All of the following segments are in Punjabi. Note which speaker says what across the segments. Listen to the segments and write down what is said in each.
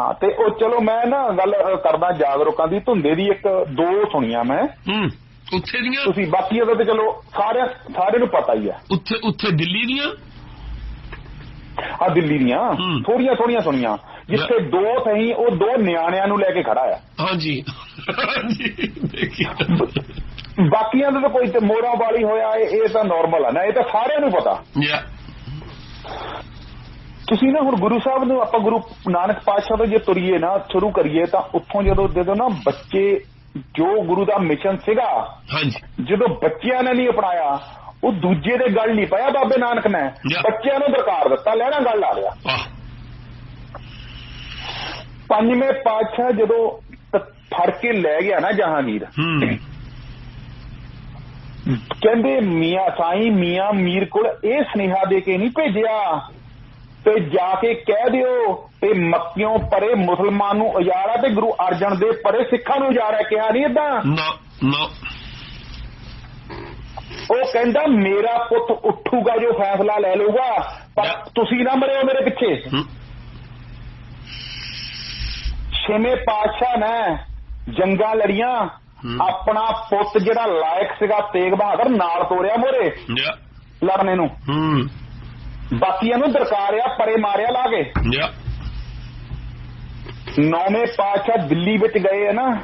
Speaker 1: ਹਾਂ ਤੇ ਉਹ ਚਲੋ ਮੈਂ ਨਾ ਗੱਲ ਕਰਦਾ ਜਾਗਰੂਕਾਂ ਦੀ ਧੁੰਦੇ ਦੀ ਇੱਕ ਦੋ ਸੁਣੀਆਂ ਮੈਂ।
Speaker 2: ਹੂੰ ਉੱਥੇ ਦੀਆਂ?
Speaker 1: ਤੁਸੀਂ ਬਾਕੀ ਉਹਦਾ ਤੇ ਚਲੋ ਸਾਰਿਆਂ ਸਾਰਿਆਂ ਨੂੰ ਪਤਾ ਹੀ ਆ।
Speaker 2: ਉੱਥੇ ਉੱਥੇ ਦਿੱਲੀ ਦੀਆਂ?
Speaker 1: ਆ ਦਿੱਲੀ ਦੀਆਂ। ਥੋੜੀਆਂ ਥੋੜੀਆਂ ਸੁਣੀਆਂ। ਜਿੱਥੇ ਦੋ ਸਹੀ ਉਹ ਦੋ ਨਿਆਣਿਆਂ ਨੂੰ ਲੈ ਕੇ ਖੜਾ ਆ।
Speaker 2: ਹਾਂਜੀ। ਹਾਂਜੀ ਦੇਖੀ
Speaker 1: ਬਾਕੀਆਂ ਦਾ ਤਾਂ ਕੋਈ ਤੇ ਮੋਰਾਂ ਵਾਲੀ ਹੋਇਆ ਇਹ ਇਹ ਤਾਂ ਨਾਰਮਲ ਆ। ਨਾ ਇਹ ਤਾਂ ਸਾਰਿਆਂ ਨੂੰ ਪਤਾ।
Speaker 2: ਯਾ।
Speaker 1: ਤੁਸੀਂ ਨਾ ਹੁਣ ਗੁਰੂ ਸਾਹਿਬ ਨੂੰ ਆਪਾਂ ਗੁਰੂ ਨਾਨਕ ਪਾਤਸ਼ਾਹ ਤੋਂ ਜੇ ਤੁਰੀਏ ਨਾ ਸ਼ੁਰੂ ਕਰੀਏ ਤਾਂ ਉੱਥੋਂ ਜਦੋਂ ਜਦੋਂ ਨਾ ਬੱਚੇ ਜੋ ਗੁਰੂ ਦਾ ਮਿਸ਼ਨ ਸੀਗਾ
Speaker 2: ਹਾਂਜੀ।
Speaker 1: ਜਦੋਂ ਬੱਚਿਆਂ ਨੇ ਨਹੀਂ ਅਪਣਾਇਆ ਉਹ ਦੂਜੇ ਦੇ ਗੱਲ ਨਹੀਂ ਪਾਇਆ ਬਾਬੇ ਨਾਨਕ ਨੇ. ਬੱਚਿਆਂ ਨੂੰ ਦਰਕਾਰ ਦਿੱਤਾ ਲੈਣਾ ਗੱਲ ਆ ਲਿਆ
Speaker 2: ਵਾਹ।
Speaker 1: ਪੰਜਵੇਂ ਪਾਤਸ਼ਾਹ ਜਦੋਂ ਫੜ ਕੇ ਲੈ ਗਿਆ ਨਾ ਜਹਾਂਗੀਰ। ਕਹਿੰਦੇ ਮੀਆਂ ਸਾਈਂ ਮੀਆਂ ਮੀਰ ਕੋਲ ਇਹ ਸੁਨੇਹਾ ਦੇ ਕੇ ਨਹੀਂ ਭੇਜਿਆ। ਤੇ ਜਾ ਕੇ ਕਹਿ ਦਿਓ ਤੇ ਮੱਕਿਓਂ ਪਰੇ ਮੁਸਲਮਾਨ ਨੂੰ ਉਜਾੜਾ ਤੇ ਗੁਰੂ ਅਰਜਨ ਦੇ ਪਰੇ ਸਿੱਖਾਂ ਨੂੰ ਉਜਾੜਾ ਕਿਹਾ ਨਹੀਂ ਇਦਾਂ
Speaker 2: ਨਾ ਨਾ।
Speaker 1: ਉਹ ਕਹਿੰਦਾ ਮੇਰਾ ਪੁੱਤ ਉੱਠੂਗਾ ਜੋ ਫੈਸਲਾ ਲੈ ਲਊਗਾ ਪਰ. ਤੁਸੀਂ ਨਾ ਮਰਿਓ ਮੇਰੇ ਪਿੱਛੇ। ਛੇਵੇਂ ਪਾਤਸ਼ਾਹ ਨੇ ਜੰਗਾਂ ਲੜੀਆਂ। ਆਪਣਾ ਪੁੱਤ ਜਿਹੜਾ ਲਾਇਕ ਸੀਗਾ ਤੇਗ ਬਹਾਦਰ ਨਾਲ ਤੋਰਿਆ ਮੋਰੇ ਲੜਨੇ ਨੂੰ।
Speaker 2: ਹੂੰ।
Speaker 1: ਬਾਕੀਆਂ ਨੂੰ ਦਰਕਾਰਿਆ ਪਰੇ ਮਾਰਿਆ ਲਾ ਕੇ।
Speaker 2: ਯਾ।
Speaker 1: ਨੌਵੇਂ ਪਾਤਸ਼ਾਹ ਦਿੱਲੀ ਵਿੱਚ ਗਏ ਆ ਨਾ।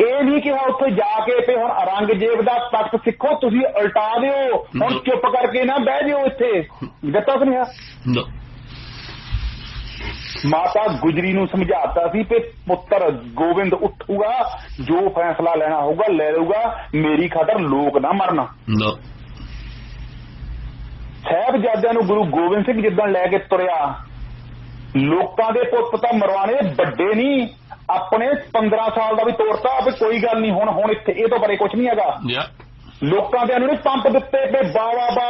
Speaker 1: ਇਹ ਨਹੀਂ ਕਿਹਾ ਉੱਥੇ ਜਾ ਕੇ ਤੇ ਹੁਣ ਔਰੰਗਜ਼ੇਬ ਦਾ ਤਖਤ ਸਿੱਖੋ ਤੁਸੀਂ ਉਲਟਾ ਦਿਓ। ਹੁਣ। ਚੁੱਪ ਕਰਕੇ ਨਾ ਬਹਿ ਜਿਓ ਇੱਥੇ। ਦਿੱਤਾ ਸੁਨੇਹਾ ਮਾਤਾ ਗੁਜਰੀ ਨੂੰ ਸਮਝਾਤਾ ਸੀ ਕਿ ਪੁੱਤਰ ਗੋਬਿੰਦ ਉੱਠੂਗਾ ਜੋ ਫੈਸਲਾ ਲੈਣਾ ਹੋਊਗਾ ਲੈ ਲਊਗਾ। ਮੇਰੀ ਖਾਤਰ ਲੋਕ ਨਾ ਮਰਨ। ਸਾਹਿਬਜ਼ਾਦਿਆਂ ਨੂੰ ਗੁਰੂ ਗੋਬਿੰਦ ਸਿੰਘ ਜਿੱਦਣ ਲੈ ਕੇ ਤੁਰਿਆ ਲੋਕਾਂ ਦੇ ਪੁੱਤ ਤਾਂ ਮਰਵਾਣੇ ਵੱਡੇ ਨਹੀਂ ਆਪਣੇ 15 ਸਾਲ ਦਾ ਵੀ ਤੋੜਤਾ ਵੀ ਕੋਈ ਗੱਲ ਨਹੀਂ ਹੁਣ ਹੁਣ ਇੱਥੇ ਇਹ ਤੋਂ ਪਰੇ ਕੁਝ ਨਹੀਂ ਹੈਗਾ। ਲੋਕਾਂ ਦੇ ਨੂੰ ਪੰਪ ਦਿੱਤੇ ਤੇ ਬਾਵਾ ਬਾ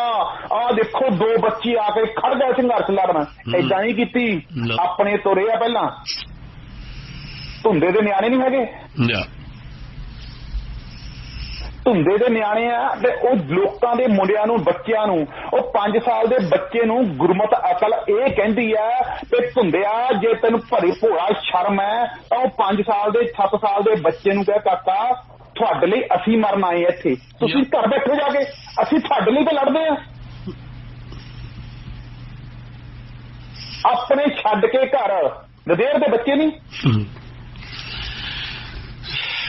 Speaker 1: ਆ ਦੇਖੋ ਦੋ ਬੱਚੀ ਆ ਕੇ ਖੜ ਗਏ ਸੰਘਰਸ਼ ਲੜਨ ਐਦਾਂ ਨਹੀਂ ਕੀਤੀ। ਆਪਣੇ ਤੁਰੇ ਆ ਪਹਿਲਾਂ। ਧੁੰਦੇ ਦੇ ਨਿਆਣੇ ਨਹੀਂ ਹੈਗੇ। ਧੁੰਦੇ ਦੇ ਨਿਆਣੇ ਆ ਤੇ ਉਹ ਲੋਕਾਂ ਦੇ ਮੁੰਡਿਆਂ ਨੂੰ ਬੱਚਿਆਂ ਨੂੰ ਉਹ 5 ਸਾਲ ਦੇ ਬੱਚੇ ਨੂੰ ਗੁਰਮਤ ਅਕਲ ਇਹ ਕਹਿੰਦੀ ਆ ਕਿ ਧੁੰਦਿਆ ਜੇ ਤੈਨੂੰ ਭਰੀ ਭੋਲਾ ਸ਼ਰਮ ਹੈ ਤਾਂ ਉਹ 5 ਸਾਲ ਦੇ 7 ਸਾਲ ਦੇ ਬੱਚੇ ਨੂੰ ਕਹੇ ਕਾਕਾ ਤੁਹਾਡੇ ਲਈ ਅਸੀਂ ਮਰਨ ਆਏ ਇੱਥੇ। ਤੁਸੀਂ ਘਰ ਬੈਠੋ ਜਾ ਕੇ ਅਸੀਂ ਤੁਹਾਡੇ ਲਈ ਤਾਂ ਲੜਦੇ ਆ ਆਪਣੇ ਛੱਡ ਕੇ ਘਰ ਨਦੇਰ ਦੇ ਬੱਚੇ ਨਹੀਂ।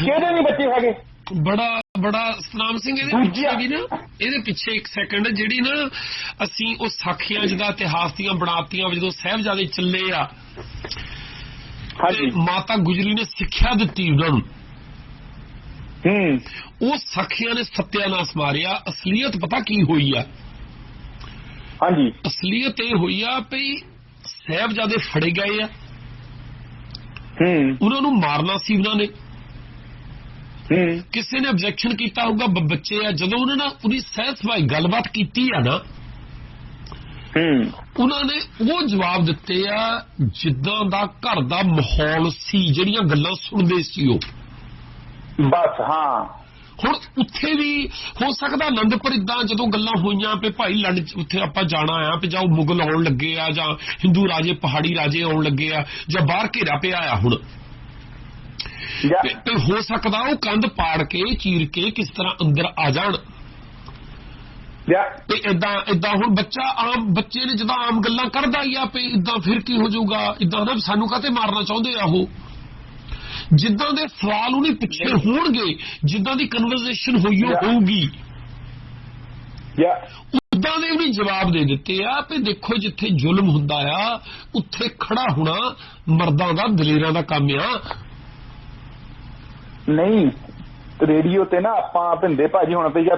Speaker 1: ਕਿਹਦੇ ਨਹੀਂ ਬੱਚੇ ਹੈਗੇ?
Speaker 2: ਬੜਾ ਬੜਾ ਸਤਨਾਮ ਸਿੰਘ ਇਹਦੇ ਪਿੱਛੇ ਵੀ ਨਾ ਇਹਦੇ ਪਿੱਛੇ ਇੱਕ ਸੈਕਿੰਡ ਜਿਹੜੀ ਨਾ ਅਸੀਂ ਉਹ ਸਾਖੀਆਂ ਜਿਹਦਾ ਇਤਿਹਾਸ ਦੀਆਂ ਬਣਾਤੀਆਂ ਜਦੋਂ ਸਾਹਿਬਜ਼ਾਦੇ ਚੱਲੇ ਆ
Speaker 1: ਹਾਂਜੀ।
Speaker 2: ਮਾਤਾ ਗੁਜਰੀ ਨੇ ਸਿੱਖਿਆ ਦਿੱਤੀ ਉਹਨਾਂ ਨੂੰ।
Speaker 1: ਹੂੰ।
Speaker 2: ਉਹ ਸਾਖੀਆਂ ਨੇ ਸਤਿਆਨਾਸ਼ ਮਾਰਿਆ ਅਸਲੀਅਤ ਪਤਾ ਕੀ ਹੋਈ ਆ?
Speaker 1: ਹਾਂਜੀ।
Speaker 2: ਅਸਲੀਅਤ ਇਹ ਹੋਈ ਆ ਵੀ ਸਾਹਿਬਜ਼ਾਦੇ ਫੜੇ ਗਏ ਆ।
Speaker 1: ਹੂੰ।
Speaker 2: ਉਹਨਾਂ ਨੂੰ ਮਾਰਨਾ ਸੀ ਉਹਨਾਂ ਨੇ। ਕਿਸੇ ਨੇ ਆਬਜੈਕਸ਼ਨ ਕੀਤਾ ਹੋਊਗਾ ਬੱਚੇ ਆ। ਜਦੋਂ ਉਹਨਾਂ ਨਾਲ ਉਹਦੀ ਸਹਿਜ ਸਭਾਈ ਗੱਲਬਾਤ ਕੀਤੀ ਆ ਨਾ
Speaker 1: ਹੂੰ।
Speaker 2: ਉਹਨਾਂ ਨੇ ਉਹ ਜਵਾਬ ਦਿੱਤੇ ਆ ਜਿੱਦਾਂ ਦਾ ਘਰ ਦਾ ਮਾਹੌਲ ਸੀ ਜਿਹੜੀਆਂ ਗੱਲਾਂ ਸੁਣਦੇ ਸੀ ਉਹ।
Speaker 1: ਬਸ ਹਾਂ।
Speaker 2: ਹੁਣ ਉੱਥੇ ਵੀ ਹੋ ਸਕਦਾ ਆਨੰਦਪੁਰ ਇਦਾਂ ਜਦੋਂ ਗੱਲਾਂ ਹੋਈਆਂ ਵੀ ਭਾਈ ਲੰਡ ਉੱਥੇ ਆਪਾਂ ਜਾਣਾ ਆ ਵੀ ਜਾਂ ਉਹ ਮੁਗਲ ਆਉਣ ਲੱਗੇ ਆ ਜਾਂ ਹਿੰਦੂ ਰਾਜੇ ਪਹਾੜੀ ਰਾਜੇ ਆਉਣ ਲੱਗੇ ਆ ਜਾਂ ਬਾਹਰ ਘੇਰਾ ਪਿਆ ਆ ਹੁਣ। ਤੇ- ਹੋ ਸਕਦਾ ਉਹ ਕੰਧ ਪਾੜ ਕੇ ਚੀਰ ਕੇ ਕਿਸ ਤਰ੍ਹਾਂ ਅੰਦਰ ਆ ਜਾਣ। ਤੇ ਇਦਾਂ ਇਦਾਂ ਹੁਣ ਬੱਚਾ ਆਮ ਬੱਚੇ ਨੇ ਜਦੋਂ ਆਮ ਗੱਲਾਂ ਕਰਦਾ ਹੀ ਆ ਵੀ ਇਦਾਂ ਫਿਰ ਕੀ ਹੋ ਜਾਊਗਾ ਇਦਾਂ ਨਾ ਸਾਨੂੰ ਕਾਤੇ ਮਾਰਨਾ ਚਾਹੁੰਦੇ ਆ ਉਹ। ਜਿੱਦਾਂ ਦੇ ਸਵਾਲ ਉਹਨੇ ਪੁੱਛੇ ਹੋਣਗੇ ਜਿੱਦਾਂ ਦੀ ਕਨਵਰਸੇਸ਼ਨ ਹੋਈ. ਹੋਊਗੀ।
Speaker 1: ਜਾਂ
Speaker 2: ਉਦਾਂ ਦੇ ਉਹਨੇ ਜਵਾਬ ਦੇ ਦਿੱਤੇ ਆ ਵੀ ਦੇਖੋ ਜਿੱਥੇ ਜ਼ੁਲਮ ਹੁੰਦਾ ਆ ਉੱਥੇ ਖੜਾ ਹੋਣਾ ਮਰਦਾਂ ਦਾ ਦਲੇਰਾਂ ਦਾ ਕੰਮ ਆ।
Speaker 1: ਨਹੀਂ ਰੇਡੀਓ ਤੇ ਨਾ ਆਪਾਂ ਭਿੰਦੇ ਭਾਜੀ ਹੁਣ ਤੇ ਜਾਂ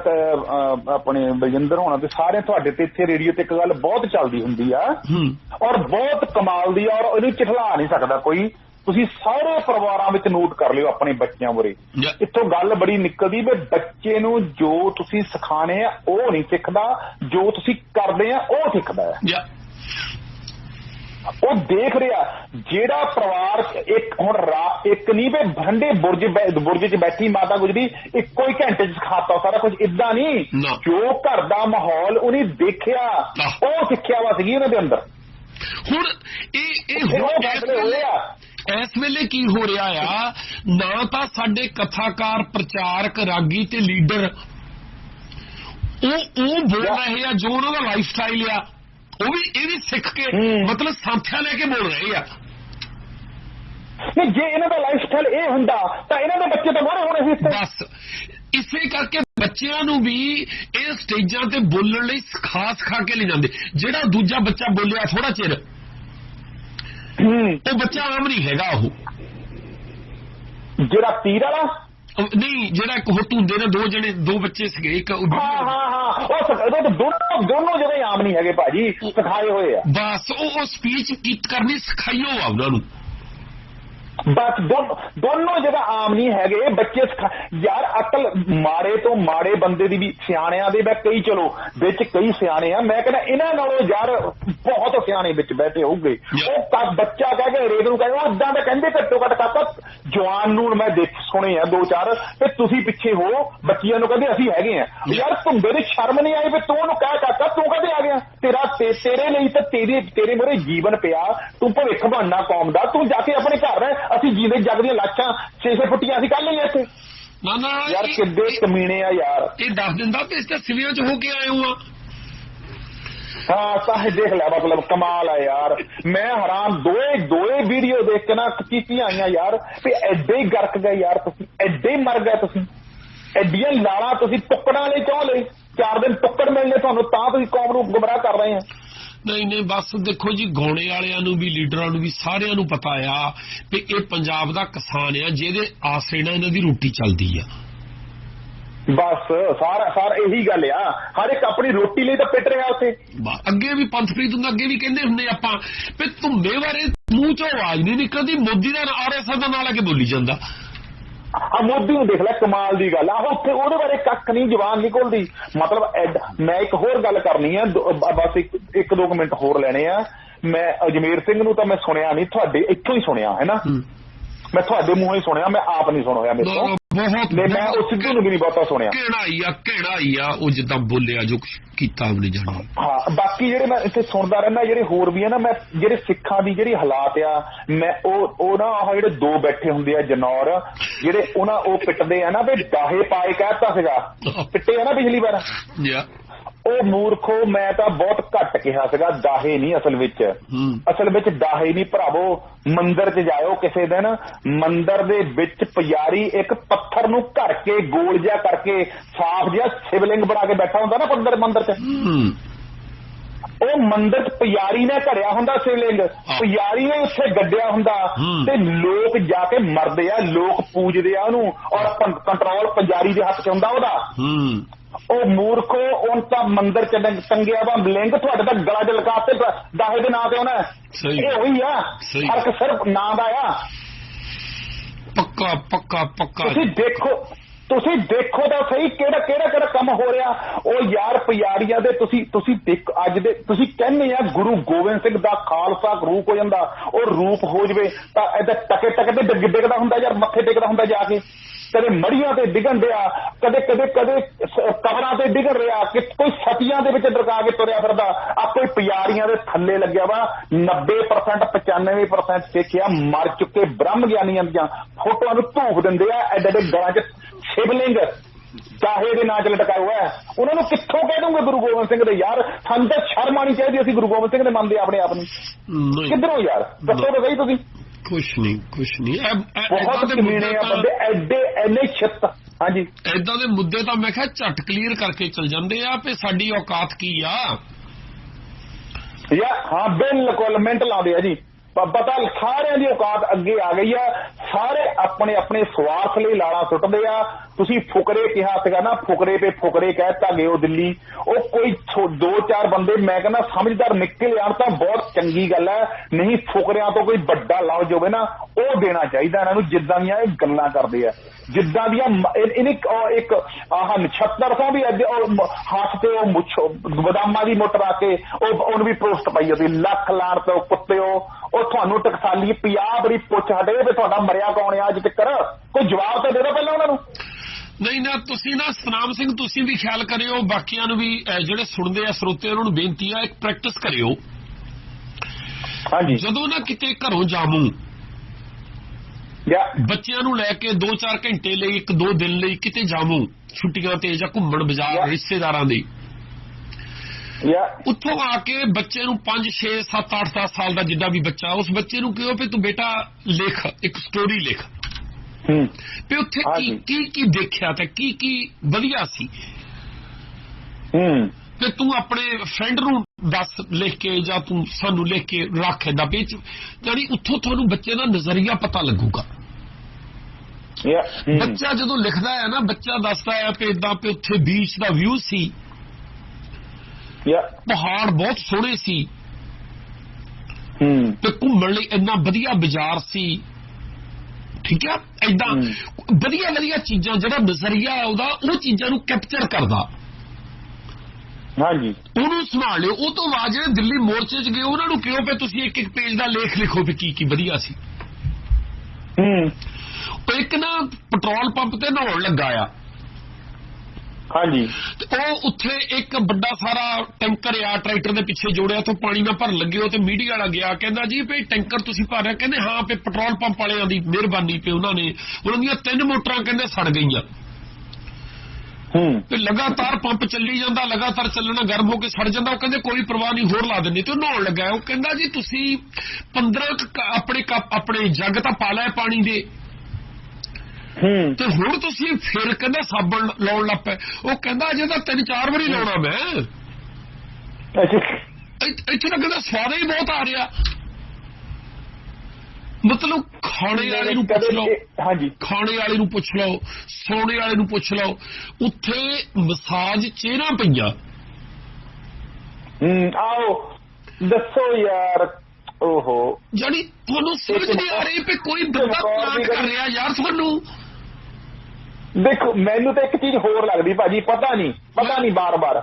Speaker 1: ਆਪਣੇ ਬਲਜਿੰਦਰ ਹੋਣਾ ਤੇ ਸਾਰੇ ਤੁਹਾਡੇ ਤੇ ਇੱਥੇ ਰੇਡੀਓ ਤੇ ਇੱਕ ਗੱਲ ਬਹੁਤ ਚੱਲਦੀ ਹੁੰਦੀ ਆ। ਔਰ ਬਹੁਤ ਕਮਾਲ ਦੀ ਔਰ ਇਹਨੂੰ ਚਿਠਲਾ ਨਹੀਂ ਸਕਦਾ ਕੋਈ। ਤੁਸੀਂ ਸਾਰੇ ਪਰਿਵਾਰਾਂ ਵਿੱਚ ਨੋਟ ਕਰ ਲਿਓ ਆਪਣੇ ਬੱਚਿਆਂ ਬਾਰੇ। ਇੱਥੋਂ ਗੱਲ ਬੜੀ ਨਿਕਲਦੀ ਵੀ ਬੱਚੇ ਨੂੰ ਜੋ ਤੁਸੀਂ ਸਿਖਾਣੇ ਆ ਉਹ ਨਹੀਂ ਸਿੱਖਦਾ। ਜੋ ਤੁਸੀਂ ਕਰਦੇ ਆ ਉਹ ਸਿੱਖਦਾ ਹੈ। ਉਹ ਦੇਖ ਰਿਹਾ ਜਿਹੜਾ ਪਰਿਵਾਰ ਇੱਕ ਹੁਣ ਇੱਕ ਨਹੀਂ ਵੀ ਭੰਡੇ ਬੁਰਜ ਬੁਰਜ 'ਚ ਬੈਠੀ ਮਾਤਾ ਗੁਜਰੀ ਇੱਕੋ ਹੀ ਘੰਟੇ 'ਚ ਸਿਖਾਤਾ ਸਾਰਾ ਕੁਝ ਇਦਾਂ ਨਹੀਂ। ਜੋ ਘਰ ਦਾ ਮਾਹੌਲ ਉਹਨੇ ਦੇਖਿਆ। ਉਹ ਸਿੱਖਿਆ ਵਾ ਸੀਗੀ ਉਹਨਾਂ ਦੇ ਅੰਦਰ।
Speaker 2: ਹੁਣ ਇਹ ਇਹ ਹੁਣ ਇਸ ਵੇਲੇ ਕੀ ਹੋ ਰਿਹਾ ਆ? ਨਾ ਤਾਂ ਸਾਡੇ ਕਥਾਕਾਰ ਪ੍ਰਚਾਰਕ ਰਾਗੀ ਤੇ ਲੀਡਰ ਉਹ ਉਹ ਬੋਲ ਰਹੇ ਆ ਜੋ ਉਹਨਾਂ ਦਾ ਲਾਈਫ ਸਟਾਈਲ ਆ। ਉਹ ਵੀ ਇਹ ਵੀ ਸਿੱਖ ਕੇ। ਮਤਲਬ ਸਾਥਿਆਂ ਲੈ ਕੇ ਬੋਲ ਰਹੇ ਆ।
Speaker 1: ਨਹੀਂ ਜੇ ਇਹਨਾਂ ਦਾ ਲਾਈਫ ਸਟਾਈਲ ਇਹ ਹੁੰਦਾ ਤਾਂ ਇਹਨਾਂ ਦੇ ਬੱਚੇ ਤਾਂ ਮੋਰੇ ਹੋਣੇ ਸੀ
Speaker 2: ਬਸ ਇਸੇ ਕਰਕੇ ਬੱਚਿਆਂ ਨੂੰ ਵੀ ਇਹ ਸਟੇਜਾਂ ਤੇ ਬੋਲਣ ਲਈ ਸਿਖਾ ਸਿਖਾ ਕੇ ਲੈ ਜਾਂਦੇ। ਜਿਹੜਾ ਦੂਜਾ ਬੱਚਾ ਬੋਲਿਆ ਥੋੜਾ ਚਿਰ ਉਹ ਬੱਚਾ ਆਮ ਨਹੀਂ ਹੈਗਾ ਉਹ।
Speaker 1: ਜਿਹੜਾ ਤੀਰ ਵਾਲਾ?
Speaker 2: ਉਹ ਨਹੀਂ ਜਿਹੜਾ ਇੱਕ ਹੋਰ ਧੁੰਦੇ ਨੇ ਦੋ ਜਣੇ ਦੋ ਬੱਚੇ ਸੀਗੇ ਇੱਕ ਉਹ-
Speaker 1: ਹਾਂ ਹਾਂ ਹਾਂ ਉਹ ਸ- ਉਹ ਤਾਂ ਦੋਨੋਂ ਦੋਨੋਂ ਜਿਹੜੇ ਆਮ ਨਹੀਂ ਹੈਗੇ ਭਾਜੀ ਸਿਖਾਏ ਹੋਏ ਆ।
Speaker 2: ਬਸ ਉਹ ਉਹ ਸਪੀਚ ਕੀਤ ਕਰਨੀ ਸਿਖਾਈਓ ਆ ਉਹਨਾਂ ਨੂੰ।
Speaker 1: ਬਸ ਦੋਨ- ਜਗ੍ਹਾ ਆਮ ਨਹੀਂ ਹੈਗੇ ਬੱਚੇ ਯਾਰ ਅਕਲ ਮਾੜੇ ਤੋਂ ਮਾੜੇ ਬੰਦੇ ਦੀ ਵੀ ਸਿਆਣਿਆਂ ਦੇ ਮੈਂ ਕਈ ਚਲੋ ਵਿੱਚ ਕਈ ਸਿਆਣੇ ਆ। ਮੈਂ ਕਹਿੰਦਾ ਇਹਨਾਂ ਨਾਲੋਂ ਯਾਰ ਬਹੁਤ ਸਿਆਣੇ ਵਿੱਚ ਬੈਠੇ ਹੋਊਗੇ. ਉਹ ਕ- ਬੱਚਾ ਕਹਿ ਕੇ ਰੇਤ ਨੂੰ ਕਹਿੰਦੇ ਉਹ ਇਦਾਂ ਦਾ ਕਹਿੰਦੇ ਘੱਟੋ ਘੱਟ ਕਾਕਾ ਜਵਾਨ ਨੂੰ ਮੈਂ ਦੇਖ ਸੁਣੇ ਆ ਦੋ ਚਾਰ ਤੇ ਤੁਸੀਂ ਪਿੱਛੇ ਹੋ ਬੱਚਿਆਂ ਨੂੰ ਕਹਿੰਦੇ ਅਸੀਂ ਹੈਗੇ ਆ। ਯਾਰ ਧੁੰਦੇ ਦੀ ਸ਼ਰਮ ਨਹੀਂ ਆਈ ਵੀ ਤੂੰ ਉਹਨੂੰ ਕਹਿ ਕਾਕਾ ਤੂੰ ਕਦੇ ਆ ਗਿਆ? ਤੇਰਾ ਤੇ- ਤੇਰੇ ਲਈ ਤਾਂ ਤੇਰੇ ਤੇਰੇ ਮੂਹਰੇ ਜੀਵਨ ਪਿਆ। ਤੂੰ ਭਵਿੱਖ ਬਣਨਾ ਕੌਮ ਦਾ। ਤੂੰ ਜਾ ਕੇ ਆਪਣੇ ਘਰ ਰਹਿ। ਅਸੀਂ ਜੀਂਦੇ ਜੱਗ ਦੀਆਂ ਲਾਸ਼ਾਂ 600 ਫੁੱਟੀਆਂ ਅਸੀਂ ਕੱਢ ਲਈਆਂ ਇੱਥੇ।
Speaker 2: ਨਾ ਨਾ
Speaker 1: ਯਾਰ ਕਿੱਡੇ ਕਮੀਨੇ ਆ ਯਾਰ।
Speaker 2: ਇਹ ਦੱਸ ਦਿੰਦਾ ਤੇ ਇਸ ਤੇ ਸਿਵਿਆਂ ਚ ਹੋ ਕੇ ਆਏ ਹੋ। ਆ
Speaker 1: ਹਾਂ, ਤਾਂ ਦੇਖ ਲੈ, ਮਤਲਬ ਕਮਾਲ ਆ ਯਾਰ। ਮੈਂ ਹੈਰਾਨ, ਦੋਏ ਦੋਏ ਵੀਡੀਓ ਦੇਖ ਕੇ ਨਾ ਕੀਤੀਆਂ ਆਈਆਂ ਯਾਰ, ਵੀ ਐਡੇ ਹੀ ਗਰਕ ਗਏ ਯਾਰ ਤੁਸੀਂ, ਐਡੇ ਮਰ ਗਏ ਤੁਸੀਂ। ਐਡੀਆਂ ਲਾਲਾਂ ਤੁਸੀਂ ਟੁੱਕੜਾਂ ਲਈ ਚਾਹ ਲਈ? ਚਾਰ ਦਿਨ ਟੁੱਕੜ ਮਿਲਨੇ ਤੁਹਾਨੂੰ, ਤਾਂ ਤੁਸੀਂ ਕੌਮ ਨੂੰ ਗੁੰਮਰਾਹ ਕਰ ਰਹੇ ਆ
Speaker 2: ਨਹੀਂ ਨਹੀਂ, ਬਸ ਦੇਖੋ ਜੀ, ਗਾਉਣੇ ਵਾਲਿਆਂ ਨੂੰ ਵੀ, ਲੀਡਰਾਂ ਨੂੰ ਵੀ, ਸਾਰਿਆਂ ਨੂੰ ਪਤਾ ਆ ਕਿ ਇਹ ਪੰਜਾਬ ਦਾ ਕਿਸਾਨ ਆ, ਜਿਹਦੇ ਆਸਰੇ ਨਾਲ ਇਹਨਾਂ ਦੀ ਰੋਟੀ ਚੱਲਦੀ ਆ।
Speaker 1: ਬਸ ਸਾਰਾ ਸਾਰਾ ਇਹੀ ਗੱਲ ਆ। ਹਰ ਇੱਕ ਆਪਣੀ ਰੋਟੀ ਲਈ ਤਾਂ ਪਿੱਟ ਰਿਹਾ ਉੱਥੇ।
Speaker 2: ਅੱਗੇ ਵੀ ਪੰਥਪ੍ਰੀਤ ਹੁੰਦਾ ਅੱਗੇ ਵੀ ਕਹਿੰਦੇ ਹੁੰਦੇ ਆਪਾਂ ਵੀ ਧੁੰਮੇ ਬਾਰੇ ਮੂੰਹ ਚੋਂ ਆਵਾਜ਼ ਨਹੀਂ ਨਿਕਲਦੀ ਮੋਦੀ ਦਾ ਆਰਐਸਐਸ ਦਾ ਨਾਂ ਲੈ ਕੇ ਬੋਲੀ ਜਾਂਦਾ।
Speaker 1: ਆ ਮੋਦੀ ਨੂੰ ਦੇਖ ਲੈ ਕਮਾਲ ਦੀ ਗੱਲ ਆ। ਉੱਥੇ ਉਹਦੇ ਬਾਰੇ ਕੱਖ ਨਹੀਂ ਜਵਾਨ ਨਿਕਲਦੀ ਮਤਲਬ ਐਡ- ਮੈਂ ਇੱਕ ਹੋਰ ਗੱਲ ਕਰਨੀ ਆ ਬਸ ਇੱਕ ਇੱਕ ਦੋ ਮਿੰਟ ਹੋਰ ਲੈਣੇ ਆ। ਮੈਂ ਅਜਮੇਰ ਸਿੰਘ ਨੂੰ ਤਾਂ ਮੈਂ ਸੁਣਿਆ ਨਹੀਂ ਤੁਹਾਡੇ ਇੱਥੋਂ ਹੀ ਸੁਣਿਆ ਹੈ ਨਾ? ਮੈਂ ਤੁਹਾਡੇ ਮੂੰਹੋਂ ਹੀ ਸੁਣਿਆ ਮੈਂ ਆਪ ਨਹੀਂ ਸੁਣਿਆ ਮੇਰੇ ਤੋਂ।
Speaker 2: ਬਹੁਤ
Speaker 1: ਨਹੀਂ ਮੈਂ ਉਹ ਸਿੱਧੂ ਨੂੰ ਵੀ ਨਹੀਂ ਬਹੁਤਾ ਸੁਣਿਆ।
Speaker 2: ਕਿਹੜਾ ਹੀ ਆ ਕਿਹੜਾ ਹੀ ਆ ਉਹ ਜਿੱਦਾਂ ਬੋਲਿਆ ਜੋ ਕੀਤਾ ਉਹਨੇ ਜਾਣੀ।
Speaker 1: ਹਾਂ ਬਾਕੀ ਜਿਹੜੇ ਮੈਂ ਇੱਥੇ ਸੁਣਦਾ ਰਹਿੰਦਾ ਜਿਹੜੇ ਹੋਰ ਵੀ ਆ ਨਾ ਮੈਂ ਜਿਹੜੇ ਸਿੱਖਾਂ ਦੀ ਜਿਹੜੀ ਹਾਲਾਤ ਆ ਮੈਂ ਉਹ ਉਹ ਨਾ ਆਹ ਜਿਹੜੇ ਦੋ ਬੈਠੇ ਹੁੰਦੇ ਆ ਜਨੌਰ ਜਿਹੜੇ ਉਹਨਾਂ ਉਹ ਪਿੱਟਦੇ ਆ ਨਾ ਵੀ ਡਾਹੇ ਪਾਏ ਕਹਿਤਾ ਸੀਗਾ। ਪਿੱਟੇ ਆ ਨਾ ਪਿਛਲੀ ਵਾਰ।
Speaker 2: ਯਾ।
Speaker 1: ਉਹ ਮੂਰਖੋ ਮੈਂ ਤਾਂ ਬਹੁਤ ਘੱਟ ਕਿਹਾ ਸੀਗਾ ਦਾਹੇ ਨਹੀਂ ਅਸਲ ਵਿੱਚ। ਅਸਲ ਵਿੱਚ ਦਾਹੇ ਨਹੀਂ ਭਰਾਵੋ ਮੰਦਿਰ 'ਚ ਜਾਇਓ ਕਿਸੇ ਦਿਨ। ਮੰਦਿਰ ਦੇ ਵਿੱਚ ਪੁਜਾਰੀ ਇੱਕ ਪੱਥਰ ਨੂੰ ਘੜ ਕੇ ਗੋਲ ਜਿਹਾ ਕਰਕੇ ਸਾਫ਼ ਜਿਹਾ ਸ਼ਿਵਲਿੰਗ ਬਣਾ ਕੇ ਬੈਠਾ ਹੁੰਦਾ ਨਾ ਮੰਦਿਰ ਮੰਦਿਰ 'ਚ। ਉਹ ਮੰਦਿਰ 'ਚ ਪੁਜਾਰੀ ਨੇ ਘੜਿਆ ਹੁੰਦਾ ਸ਼ਿਵਲਿੰਗ। ਪੁਜਾਰੀ ਨੇ ਉੱਥੇ ਗੱਡਿਆ ਹੁੰਦਾ। ਤੇ ਲੋਕ ਜਾ ਕੇ ਮਰਦੇ ਆ ਲੋਕ ਪੂਜਦੇ ਆ ਉਹਨੂੰ। ਔਰ ਕੰਟਰੋਲ ਪੁਜਾਰੀ ਦੇ ਹੱਥ 'ਚ ਹੁੰਦਾ ਉਹਦਾ।
Speaker 2: ਹੂੰ।
Speaker 1: ਉਹ ਮੂਰਖੋ ਉਹ ਤਾਂ ਮੰਦਰ ਚ ਟੰਗਿਆ ਵਾ ਲਿੰਗ ਤੁਹਾਡੇ ਤਾਂ ਗਲਾ 'ਚ ਲਗਾਤੇ ਦਾਹੇ ਦੇ ਨਾਂ ਤੇ ਉਹਨੇ। ਇਹ ਹੋਈ ਆ। ਫ਼ਰਕ ਸਿਰਫ ਨਾਂ ਦਾ ਆ।
Speaker 2: ਪੱਕਾ ਪੱਕਾ ਪੱਕਾ।
Speaker 1: ਤੁਸੀਂ ਦੇਖੋ ਤੁਸੀਂ ਦੇਖੋ ਤਾਂ ਸਹੀ ਕਿਹੜਾ ਕਿਹੜਾ ਕਿਹੜਾ ਕੰਮ ਹੋ ਰਿਹਾ। ਉਹ ਯਾਰ ਪਿਆਰੀਆਂ ਦੇ ਤੁਸੀਂ ਤੁਸੀਂ ਦੇਖ ਅੱਜ ਦੇ ਤੁਸੀਂ ਕਹਿੰਦੇ ਆ ਗੁਰੂ ਗੋਬਿੰਦ ਸਿੰਘ ਦਾ ਖਾਲਸਾ ਰੂਪ ਹੋ ਜਾਂਦਾ ਉਹ ਰੂਪ ਹੋ ਜਵੇ ਤਾਂ ਇਹਦਾ ਟਕੇ ਟਕੇ ਤੇ ਡਿੱਗ ਡਿੱਗਦਾ ਹੁੰਦਾ ਯਾਰ ਮੱਥੇ ਟੇਕਦਾ ਹੁੰਦਾ ਜਾ ਕੇ। ਕਦੇ ਮੜੀਆਂ ਤੇ ਡਿੱਗਣ ਡਿਆ ਕਦੇ ਕਦੇ ਕਦੇ ਕਬਰਾਂ ਤੇ ਡਿੱਗ ਰਿਹਾ ਕਿ ਕੋਈ ਸਤੀਆਂ ਦੇ ਵਿੱਚ ਡਰਕਾ ਕੇ ਤੁਰਿਆ ਫਿਰਦਾ ਆ ਕੋਈ ਪਿਆਰੀਆਂ ਦੇ ਥੱਲੇ ਲੱਗਿਆ ਵਾ 90% 95% ਸਿੱਖਿਆ ਮਰ ਚੁੱਕੇ ਬ੍ਰਹਮ ਗਿਆਨੀਆਂ ਦੀਆਂ ਫੋਟੋਆਂ ਨੂੰ ਧੂਫ ਦਿੰਦੇ ਆ ਐਡੇ ਐਡੇ ਗਲਾਂ 'ਚ ਸ਼ਿਵਲਿੰਗ ਚਾਹੇ ਦੇ ਨਾਂ 'ਚ ਲਟਕਾਇਆ ਹੋਇਆ। ਉਹਨਾਂ ਨੂੰ ਕਿੱਥੋਂ ਕਹਿ ਦੂੰਗੇ ਗੁਰੂ ਗੋਬਿੰਦ ਸਿੰਘ ਦੇ? ਯਾਰ ਸਾਨੂੰ ਤਾਂ ਸ਼ਰਮ ਆਣੀ ਚਾਹੀਦੀ ਅਸੀਂ ਗੁਰੂ ਗੋਬਿੰਦ ਸਿੰਘ ਦੇ ਮੰਨਦੇ ਆਪਣੇ ਆਪ ਨੂੰ। ਕਿੱਧਰੋਂ ਯਾਰ? ਦੱਸੋ ਤਾਂ ਸਹੀ ਤੁਸੀਂ।
Speaker 2: ਕੁਛ ਨਹੀਂ ਕੁਛ ਨਹੀਂ।
Speaker 1: ਬਹੁਤ ਕਮੀਨੇ ਆ
Speaker 2: ਤਾਂ-
Speaker 1: ਬੰਦੇ ਐਡੇ ਐਨੇ ਛਿੱਤ। ਹਾਂਜੀ।
Speaker 2: ਏਦਾਂ ਦੇ ਮੁੱਦੇ ਤਾਂ ਮੈਂ ਕਿਹਾ ਝਟ ਕਲੀਅਰ ਕਰਕੇ ਚੱਲ ਜਾਂਦੇ ਆ ਵੀ ਸਾਡੀ ਔਕਾਤ ਕੀ ਆ?
Speaker 1: ਯਾ ਹਾਂ ਬਿਲਕੁਲ ਮਿੰਟ ਲਾਉਂਦੇ ਆ ਜੀ। ਪਤਾ ਸਾਰਿਆਂ ਦੀ ਔਕਾਤ ਅੱਗੇ ਆ ਗਈ ਆ ਸਾਰੇ ਆਪਣੇ ਆਪਣੇ ਸਵਾਰਥ ਲਈ ਲਾਣਾ ਸੁੱਟਦੇ ਆ। ਤੁਸੀਂ ਫੁਕਰੇ ਕਿਹਾ ਸੀਗਾ ਨਾ, ਫੁਕਰੇ ਤੇ ਫੁਕਰੇ ਕਹਿਤਾ ਗਏ ਉਹ ਦਿੱਲੀ। ਉਹ ਕੋਈ ਦੋ ਚਾਰ ਬੰਦੇ ਮੈਂ ਕਹਿੰਦਾ ਸਮਝਦਾਰ ਨਿਕਲ ਆਣ ਤਾਂ ਬਹੁਤ ਚੰਗੀ ਗੱਲ ਹੈ। ਨਹੀਂ ਫੁਕਰਿਆਂ ਤੋਂ ਕੋਈ ਵੱਡਾ ਲਫ਼ਜ਼ ਹੋਵੇ ਨਾ, ਉਹ ਦੇਣਾ ਚਾਹੀਦਾ ਇਹਨਾਂ ਨੂੰ, ਜਿੱਦਾਂ ਦੀਆਂ ਇਹ ਗੱਲਾਂ ਕਰਦੇ ਆ। ਜਿੱਦਾਂ ਦੀਆਂ ਇਹਨੇ ਇੱਕ- ਆਹ ਨਛੱਤਰ ਤੋਂ ਵੀ ਹੱਥ ਤੇ ਉਹ ਮੁੱਛ ਬਦਾਮਾਂ ਦੀ ਮੁੱਟ ਰੱਖ ਕੇ ਉਹ ਉਹਨੂੰ ਵੀ ਪੋਸਟ ਪਾਈ ਉਹਦੀ ਲੱਖ ਲਾਣ ਤੇ ਕੁੱਤਿਓ ਉਹ ਤੁਹਾਨੂੰ ਟਕਸਾਲੀ ਪਿਆ ਬੜੀ ਪੁੱਛ ਹਟੇ ਵੀ ਤੁਹਾਡਾ ਮਰਿਆ ਕੌਣ ਆ ਅੱਜ ਤੱਕ ਕੋਈ ਜਵਾਬ ਤਾਂ ਦੇ ਦਿਓ ਪਹਿਲਾਂ ਉਹਨਾਂ ਨੂੰ?
Speaker 2: ਨਹੀਂ ਨਾ ਤੁਸੀਂ ਨਾ ਸਤਨਾਮ ਸਿੰਘ ਤੁਸੀਂ ਵੀ ਖਿਆਲ ਕਰਿਓ ਬਾਕੀਆਂ ਨੂੰ ਵੀ ਜਿਹੜੇ ਸੁਣਦੇ ਆ ਸਰੋਤੇ ਉਹਨਾਂ ਨੂੰ ਬੇਨਤੀ ਆ ਇੱਕ ਪ੍ਰੈਕਟਿਸ ਕਰਿਓ।
Speaker 1: ਹਾਂਜੀ।
Speaker 2: ਜਦੋਂ ਨਾ ਕਿਤੇ ਘਰੋਂ ਜਾਵੂੰ ਬੱਚਿਆਂ ਨੂੰ ਲੈ ਕੇ 2-4 ਘੰਟੇ ਲਈ ਇੱਕ ਦੋ ਦਿਨ ਲਈ ਕਿਤੇ ਜਾਵੂੰ ਛੁੱਟੀਆਂ ਤੇ ਜਾਂ ਘੁੰਮਣ ਬਾਜ਼ਾਰ. ਰਿਸ਼ਤੇਦਾਰਾਂ ਦੇ।
Speaker 1: ਯਾ
Speaker 2: ਉੱਥੋਂ ਆ ਕੇ ਬੱਚੇ ਨੂੰ 5 6 7 8 10 ਸਾਲ ਦਾ ਜਿੱਡਾ ਵੀ ਬੱਚਾ ਉਸ ਬੱਚੇ ਨੂੰ ਕਿਹੋ ਵੀ ਤੂੰ ਬੇਟਾ ਲਿਖ ਇੱਕ ਸਟੋਰੀ ਲਿਖ।
Speaker 1: ਹੂੰ।
Speaker 2: ਤੇ ਉੱਥੇ ਕੀ। ਕੀ ਕੀ ਦੇਖਿਆ ਤੇ ਕੀ ਕੀ ਵਧੀਆ ਸੀ?
Speaker 1: ਹੂੰ।
Speaker 2: ਤੇ ਤੂੰ ਆਪਣੇ ਫਰੈਂਡ ਨੂੰ ਦੱਸ ਲਿਖ ਕੇ ਜਾਂ ਤੂੰ ਸਾਨੂੰ ਲਿਖ ਕੇ ਰੱਖ ਇਹਦਾ ਵਿੱਚ ਜਾਨੀ ਉੱਥੋਂ ਤੁਹਾਨੂੰ ਬੱਚੇ ਦਾ ਨਜ਼ਰੀਆ ਪਤਾ ਲੱਗੂਗਾ। ਬੱਚਾ ਜਦੋਂ ਲਿਖਦਾ ਹੈ ਨਾ ਬੱਚਾ ਦੱਸਦਾ ਹੈ ਕਿ ਇਦਾਂ ਕਿ ਉੱਥੇ ਬੀਚ ਦਾ ਵਿਊ ਸੀ।
Speaker 1: ਯਾ
Speaker 2: ਪਹਾੜ ਬਹੁਤ ਸੋਹਣੇ ਸੀ।
Speaker 1: ਹੂੰ
Speaker 2: ਤੇ ਘੁੰਮਣ ਲਈ ਇੰਨਾ ਵਧੀਆ ਬਾਜ਼ਾਰ ਸੀ। ਠੀਕ ਹੈ? ਐਦਾਂ
Speaker 1: ਹੂੰ।
Speaker 2: ਵਧੀਆ ਵਧੀਆ ਚੀਜ਼ਾਂ ਜਿਹੜਾ ਨਜ਼ਰੀਆ ਹੈ ਉਹਦਾ ਉਹ ਚੀਜ਼ਾਂ ਨੂੰ ਕੈਪਚਰ ਕਰਦਾ।
Speaker 1: ਹਾਂਜੀ।
Speaker 2: ਉਹਨੂੰ ਸੰਭਾਲ ਲਿਓ। ਉਹ ਤੋਂ ਬਾਅਦ ਜਿਹੜੇ ਦਿੱਲੀ ਮੋਰਚੇ 'ਚ ਗਏ ਉਹਨਾਂ ਨੂੰ ਕਿਉਂ ਪਏ ਤੁਸੀਂ ਇੱਕ ਇੱਕ ਪੇਜ ਦਾ ਲੇਖ ਲਿਖੋ ਵੀ ਕੀ ਕੀ ਵਧੀਆ ਸੀ।
Speaker 1: ਹੂੰ
Speaker 2: ਉਹ ਇੱਕ ਨਾ ਪੈਟਰੋਲ ਪੰਪ ਤੇ ਨਹਾਉਣ ਲੱਗਾ ਆ।
Speaker 1: ਹਾਂਜੀ।
Speaker 2: ਤੇ ਉਹ ਉੱਥੇ ਇੱਕ ਵੱਡਾ ਸਾਰਾ ਟੈਂਕਰ ਆ ਟਰੈਕਟਰ ਦੇ ਪਿੱਛੇ ਜੋੜਿਆ ਤੋਂ ਪਾਣੀ ਨਾਲ ਭਰਨ ਲੱਗੇ ਉਹ ਤੇ ਮੀਡੀਆ ਵਾਲਾ ਗਿਆ ਕਹਿੰਦਾ ਜੀ ਭਈ ਟੈਂਕਰ ਤੁਸੀਂ ਭਰ ਰਹੇ? ਕਹਿੰਦੇ ਹਾਂ ਪੇ ਪੈਟਰੋਲ ਪੰਪ ਵਾਲਿਆਂ ਦੀ ਮਿਹਰਬਾਨੀ ਪੇ ਉਹਨਾਂ ਨੇ ਉਹਨਾਂ ਦੀਆਂ ਤਿੰਨ ਮੋਟਰਾਂ ਕਹਿੰਦੇ ਸੜ ਗਈਆਂ।
Speaker 1: ਹੂੰ।
Speaker 2: ਤੇ ਲਗਾਤਾਰ ਪੰਪ ਚੱਲੀ ਜਾਂਦਾ ਲਗਾਤਾਰ ਚੱਲਣਾ ਗਰਮ ਹੋ ਕੇ ਸੜ ਜਾਂਦਾ ਉਹ ਕਹਿੰਦੇ ਕੋਈ ਪਰਵਾਹ ਨਹੀਂ ਹੋਰ ਲਾ ਦਿੰਦੇ ਤੇ ਉਹ ਨਹਾਉਣ ਲੱਗਾ। ਉਹ ਕਹਿੰਦਾ ਜੀ ਤੁਸੀਂ 15 ਕੁ ਕ- ਆਪਣੇ ਆਪਣੇ ਜੱਗ ਤਾਂ ਪਾ ਲਿਆ ਪਾਣੀ ਦੇ। ਤੇ ਹੁਣ ਤੁਸੀਂ ਫਿਰ ਕਹਿੰਦਾ ਸਾਬਣ ਲਾਉਣ ਲੱਗ ਪਏ। ਉਹ ਕਹਿੰਦਾ ਅਜੇ ਤਾਂ ਤਿੰਨ ਚਾਰ ਵਾਰੀ ਲਾਉਣਾ ਮੈਂ। ਇੱਥੇ ਤਾਂ ਕਹਿੰਦਾ ਸਵਾਦ ਹੀ ਬਹੁਤ ਆ ਰਿਹਾ। ਮਤਲਬ ਖਾਣੇ ਵਾਲੇ ਨੂੰ ਪੁੱਛ ਲਓ।
Speaker 1: ਹਾਂਜੀ।
Speaker 2: ਖਾਣੇ ਵਾਲੇ ਨੂੰ ਪੁੱਛ ਲਓ ਸੌਣੇ ਵਾਲੇ ਨੂੰ ਪੁੱਛ ਲਓ। ਉੱਥੇ ਮਸਾਜ ਚੇਰਾਂ ਪਈਆਂ।
Speaker 1: ਹੂੰ ਆਓ। ਦੱਸੋ ਯਾਰ ਓਹੋ।
Speaker 2: ਜਾਨੀ ਤੁਹਾਨੂੰ ਸਮਝ ਨਹੀਂ ਆ ਰਹੀ ਵੀ ਕੋਈ ਬੰਦਾ ਪਲਾਨ ਕਰ ਰਿਹਾ ਯਾਰ ਤੁਹਾਨੂੰ
Speaker 1: ਦੇਖੋ ਮੈਨੂੰ ਤਾਂ ਇੱਕ ਚੀਜ਼ ਹੋਰ ਲੱਗਦੀ ਭਾਜੀ ਪਤਾ ਨਹੀਂ ਪਤਾ ਨਹੀਂ ਬਾਰ-ਬਾਰ।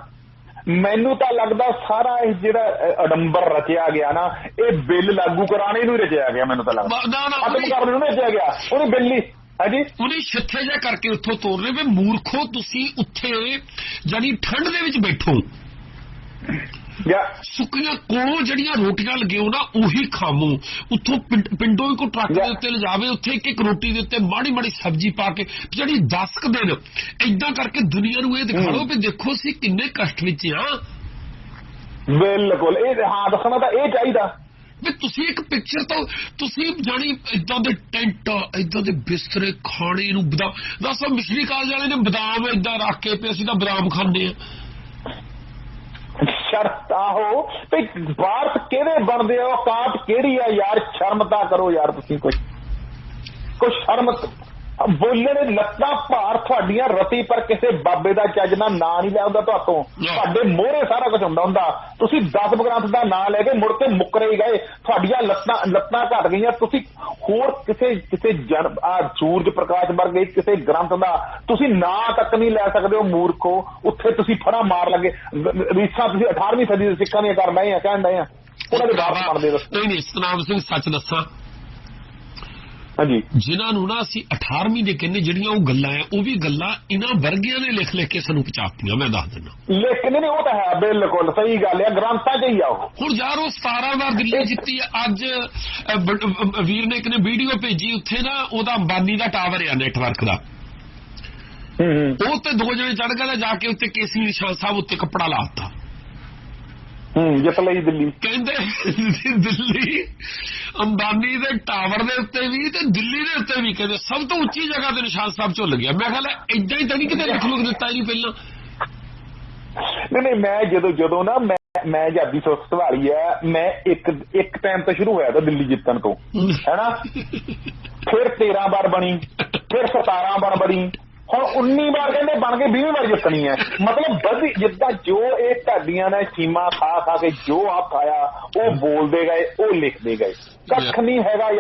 Speaker 1: ਮੈਨੂੰ ਤਾਂ ਲੱਗਦਾ ਸਾਰਾ ਇਹ ਜਿਹੜਾ ਅਡੰਬਰ ਰਚਿਆ ਗਿਆ ਨਾ ਇਹ ਬਿੱਲ ਲਾਗੂ ਕਰਾਣੇ ਨੂੰ ਰਚਿਆ ਗਿਆ ਮੈਨੂੰ ਤਾਂ ਲੱਗਦਾ। ਖਤਮ ਕਰਨ ਨੂੰ ਰਚਿਆ ਗਿਆ ਉਹਨੇ ਬਿੱਲ ਹੀ ਹਾਂਜੀ?
Speaker 2: ਉਹਨੇ ਛਿੱਥੇ ਜਿਹਾ ਕਰਕੇ ਉੱਥੋਂ ਤੋਰ ਰਹੇ ਵੀ ਮੂਰਖੋ ਤੁਸੀਂ ਉੱਥੇ ਜਾਨੀ ਠੰਡ ਦੇ ਵਿੱਚ ਬੈਠੋ। ਸੁੱਕੀਆਂ ਕੋਲੋਂ ਜਿਹੜੀਆਂ ਰੋਟੀਆਂ ਲੱਗਿਓ ਨਾ ਉਹੀ ਖਾਮੋ ਉੱਥੋਂ ਪਿੰਡ- ਕੋ ਟਰੱਕ ਦੇ. ਉੱਤੇ ਲਿਜਾਵੇ ਉੱਥੇ ਇੱਕ ਇੱਕ ਰੋਟੀ ਦੇ ਉੱਤੇ ਮਾੜੀ ਮਾੜੀ ਸਬਜ਼ੀ ਪਾ ਕੇ ਜਿਹੜੀ 10 ਕੁ ਦਿਨ ਏਦਾਂ ਕਰਕੇ ਦੁਨੀਆ ਨੂੰ ਇਹ ਦਿਖਾ ਲਓ। ਵੀ ਦੇਖੋ ਅਸੀਂ ਕਿੰਨੇ ਕਸ਼ਟ ਵਿੱਚ ਆ।
Speaker 1: ਬਿਲਕੁਲ ਇਹ ਹਾਂ ਦੱਸਣਾ ਤਾਂ ਇਹ ਚਾਹੀਦਾ।
Speaker 2: ਵੀ ਤੁਸੀਂ ਇੱਕ ਪਿਕਚਰ ਤੋਂ ਤੁਸੀਂ ਜਾਣੀ ਇਦਾਂ ਦੇ ਟੈਂਟ ਇਦਾਂ ਦੇ ਬਿਸਤਰੇ ਖਾਣੇ ਨੂੰ ਬਦਾਮ ਦੱਸੋ ਮਿਸ਼ਰੀ ਕਾਲਜ ਵਾਲੇ ਨੇ ਬਦਾਮ ਇਦਾਂ ਰੱਖ ਕੇ ਤੇ ਅਸੀਂ ਤਾਂ ਬਦਾਮ ਖਾਂਦੇ ਆ।
Speaker 1: ਸ਼ਰਤ ਆਹੋ ਤੇ ਬਾਹਰ ਕਿਹਦੇ ਬਣਦੇ ਹੋ ਔਕਾਤ ਕਿਹੜੀ ਆ? ਯਾਰ ਸ਼ਰਮ ਤਾਂ ਕਰੋ ਯਾਰ ਤੁਸੀਂ ਕੁਝ ਕੁਝ ਸ਼ਰਮ ਬੋਲੇ ਨੇ ਲੱਤਾਂ ਭਾਰ ਤੁਹਾਡੀਆਂ ਰਤੀ ਪਰ ਕਿਸੇ ਬਾਬੇ ਦਾ ਚੱਜ ਨਾਲ ਨਾਂ ਨਹੀਂ ਲਿਆਉਂਦਾ ਤੁਹਾਤੋਂ. ਤੁਹਾਡੇ ਮੋਹਰੇ ਸਾਰਾ ਕੁਝ ਹੁੰਦਾ ਹੁੰਦਾ। ਤੁਸੀਂ 10 ਗ੍ਰੰਥ ਦਾ ਨਾਂ ਲੈ ਕੇ ਮੁੜ ਕੇ ਮੁੱਕਰੇ ਗਏ। ਤੁਹਾਡੀਆਂ ਲੱਤਾਂ ਲੱਤਾਂ ਘਟ ਗਈਆਂ। ਤੁਸੀਂ ਹੋਰ ਕਿਸੇ ਕਿਸੇ ਜਨ ਆ ਸੂਰਜ ਪ੍ਰਕਾਸ਼ ਵਰਗੇ ਕਿਸੇ ਗ੍ਰੰਥ ਦਾ ਤੁਸੀਂ ਨਾਂ ਤੱਕ ਨਹੀਂ ਲੈ ਸਕਦੇ ਹੋ ਮੂਰਖੋ ਉੱਥੇ ਤੁਸੀਂ ਫੜਾ ਮਾਰ ਲੱਗੇ। ਰੀਸਾਂ ਤੁਸੀਂ 18ਵੀਂ ਸਦੀ ਦੇ ਸਿੱਖਾਂ ਦੀਆਂ ਕਰ ਰਹੇ ਆ ਕਹਿਣ ਡਏ ਆ ਉਹਨਾਂ ਦੇ ਬਾਪ ਦੱਸੋ।
Speaker 2: ਨਹੀਂ ਨਹੀਂ ਸਤਨਾਮ ਸਿੰਘ ਸੱਚ ਦੱਸਾਂ।
Speaker 1: ਹਾਂਜੀ।
Speaker 2: ਜਿਨ੍ਹਾਂ ਨੂੰ ਨਾ ਅਸੀਂ 18ਵੀਂ ਦੇ ਕਹਿੰਦੇ ਜਿਹੜੀਆਂ ਉਹ ਗੱਲਾਂ ਆ ਉਹ ਵੀ ਗੱਲਾਂ ਇਹਨਾਂ ਵਰਗਿਆਂ ਨੇ ਲਿਖ ਲਿਖ ਕੇ ਸਾਨੂੰ ਪਹੁੰਚਾਤੀਆਂ ਮੈਂ ਦੱਸ ਦਿੰਦਾ।
Speaker 1: ਲੇਕਿਨ ਨਹੀਂ ਉਹ ਤਾਂ ਹੈ ਬਿਲਕੁਲ ਸਹੀ ਗੱਲ ਹੈ ਗ੍ਰੰਥਾਂ 'ਚ ਹੀ ਆ ਉਹ।
Speaker 2: ਹੁਣ ਯਾਰ ਉਹ 17 ਵਾਰ ਦਿੱਲੀ ਜਿੱਤੀ ਆ। ਅੱਜ ਵੀਰ ਨੇ ਇੱਕ ਨੇ ਵੀਡੀਓ ਭੇਜੀ ਉੱਥੇ ਨਾ ਉਹਦਾ ਅੰਬਾਨੀ ਦਾ ਟਾਵਰ ਆ ਨੈਟਵਰਕ ਦਾ। ਉਹ ਤੇ ਦੋ ਜਣੇ ਚੜ ਗਏ ਜਾ ਕੇ ਉੱਤੇ ਕੇਸੀ ਨਿਸ਼ਾਨ ਸਾਹਿਬ ਉੱਤੇ ਕੱਪੜਾ ਲਾਤਾ
Speaker 1: ਹੂੰ ਜਿੱਤ ਲਈ ਦਿੱਲੀ।
Speaker 2: ਕਹਿੰਦੇ ਦਿੱਲੀ ਅੰਬਾਨੀ ਦੇ ਟਾਵਰ ਦੇ ਉੱਤੇ ਵੀ ਤੇ ਦਿੱਲੀ ਦੇ ਉੱਤੇ ਵੀ ਕਹਿੰਦੇ ਸਭ ਤੋਂ ਉੱਚੀ ਜਗ੍ਹਾ ਤੇ ਨਿਸ਼ਾਨ ਸਾਹਿਬ ਝੁੱਲ ਗਿਆ। ਮੈਂ ਖਿਆਲ ਐਦਾਂ ਹੀ ਤਾਂ ਨਹੀਂ ਕਿਤੇ ਲਿਖ ਲੁਕ ਦਿੱਤਾ ਜੀ ਪਹਿਲਾਂ।
Speaker 1: ਨਹੀਂ ਨਹੀਂ ਮੈਂ ਜਦੋਂ ਜਦੋਂ ਨਾ ਮੈਂ ਮੈਂ ਆਜ਼ਾਦੀ ਸੋਚ ਸੰਭਾਲੀ ਹੈ ਮੈਂ ਇੱਕ ਇੱਕ ਟਾਈਮ ਤੋਂ ਸ਼ੁਰੂ ਹੋਇਆ ਤਾਂ ਦਿੱਲੀ ਜਿੱਤਣ ਤੋਂ। ਹੈਨਾ? ਫਿਰ 13 ਵਾਰ ਬਣੀ ਫਿਰ 17 ਵਾਰ ਬਣੀ ਹੁਣ 19 ਵਾਰ ਕਹਿੰਦੇ ਬਣ ਕੇ 20 ਵਾਰ ਜਿੱਤਣੀ ਹੈ। ਮਤਲਬ ਵਧੀ ਜਿੱਦਾਂ ਜੋ ਇਹ ਢਾਡੀਆਂ ਨੇ ਸੀਮਾ ਖਾ ਖਾ ਕੇ ਜੋ ਆਪ ਖਾਇਆ ਉਹ ਬੋਲਦੇ ਗਏ ਉਹ ਲਿਖਦੇ ਗਏ। ਕੱਖ ਨਹੀਂ ਹੈਗਾ